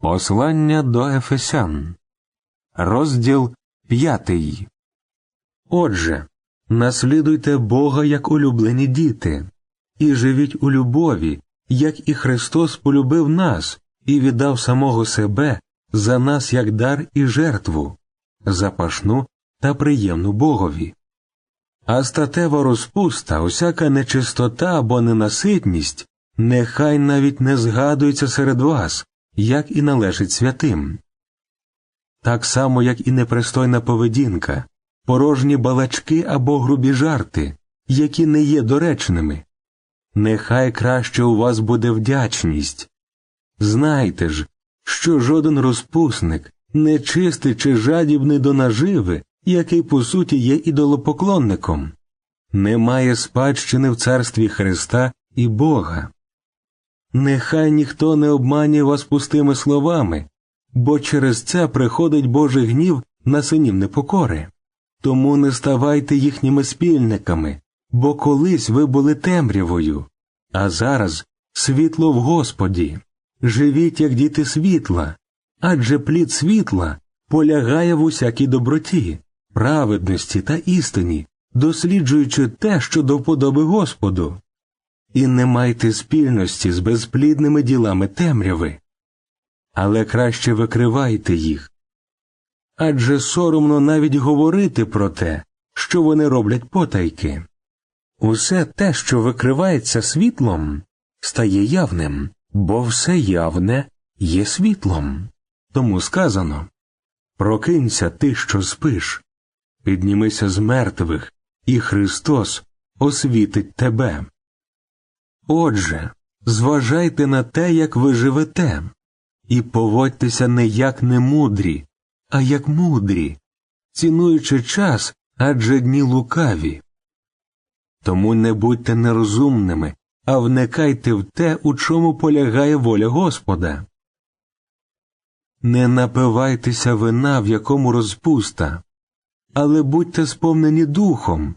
Послання до Ефесян, розділ п'ятий. Отже, наслідуйте Бога як улюблені діти, і живіть у любові, як і Христос полюбив нас і віддав самого себе за нас як дар і жертву, запашну та приємну Богові. А статева розпуста, усяка нечистота або ненаситність, нехай навіть не згадується серед вас як і належить святим. Так само, як і непристойна поведінка, порожні балачки або грубі жарти, які не є доречними. Нехай краще у вас буде вдячність. Знайте ж, що жоден розпусник, нечистий чи жадібний до наживи, який по суті є ідолопоклонником, не має спадщини в царстві Христа і Бога. Нехай ніхто не обманює вас пустими словами, бо через це приходить Божий гнів на синів непокори. Тому не ставайте їхніми спільниками, бо колись ви були темрявою, а зараз світло в Господі. Живіть, як діти світла, адже плід світла полягає в усякій доброті, праведності та істині, досліджуючи те, що до вподоби Господу і не майте спільності з безплідними ділами темряви, але краще викривайте їх. Адже соромно навіть говорити про те, що вони роблять потайки. Усе те, що викривається світлом, стає явним, бо все явне є світлом. Тому сказано Прокинься ти, що спиш, піднімися з мертвих, і Христос освітить тебе. Отже, зважайте на те, як ви живете, і поводьтеся не як немудрі, а як мудрі, цінуючи час адже дні лукаві. Тому не будьте нерозумними, а вникайте в те, у чому полягає воля Господа. Не напивайтеся вина, в якому розпуста, але будьте сповнені духом,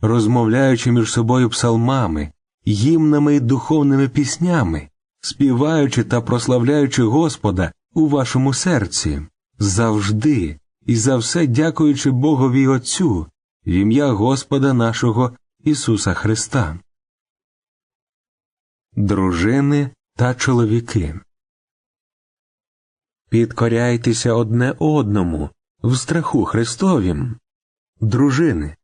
розмовляючи між собою псалмами, гімнами і духовними піснями, співаючи та прославляючи Господа у вашому серці, завжди і за все дякуючи Богові Отцю в ім'я Господа нашого Ісуса Христа. Дружини та чоловіки. Підкоряйтеся одне одному в страху Христовім. Дружини,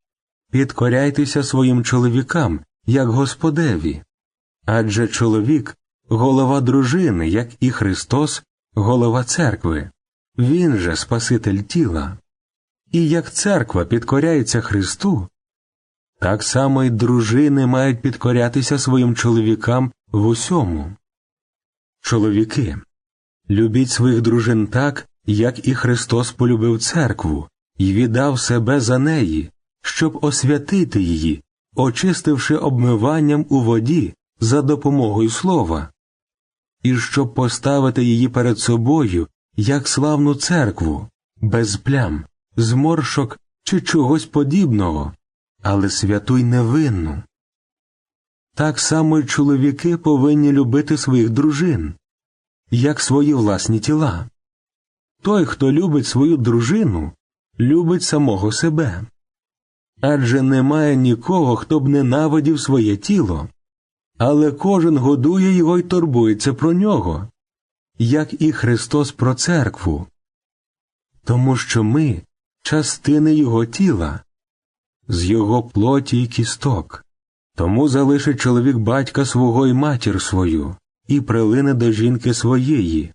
підкоряйтеся своїм чоловікам як Господеві, адже чоловік голова дружини, як і Христос, голова церкви, Він же Спаситель тіла. І як церква підкоряється Христу, так само й дружини мають підкорятися своїм чоловікам в усьому. Чоловіки, любіть своїх дружин так, як і Христос полюбив церкву, і віддав себе за неї, щоб освятити її, очистивши обмиванням у воді за допомогою слова, і щоб поставити її перед собою як славну церкву, без плям, зморшок чи чогось подібного, але святу й невинну. Так само й чоловіки повинні любити своїх дружин, як свої власні тіла. Той, хто любить свою дружину, любить самого себе адже немає нікого, хто б ненавидів своє тіло, але кожен годує його й турбується про нього, як і Христос про церкву, тому що ми частини Його тіла, з Його плоті й кісток. Тому залишить чоловік батька свого й матір свою, і прилине до жінки своєї,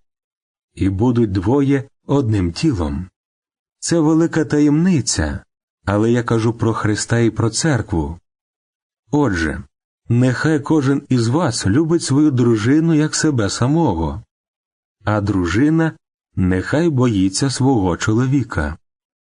і будуть двоє одним тілом. Це велика таємниця, але я кажу про Христа і про церкву. Отже, нехай кожен із вас любить свою дружину як себе самого, а дружина нехай боїться свого чоловіка.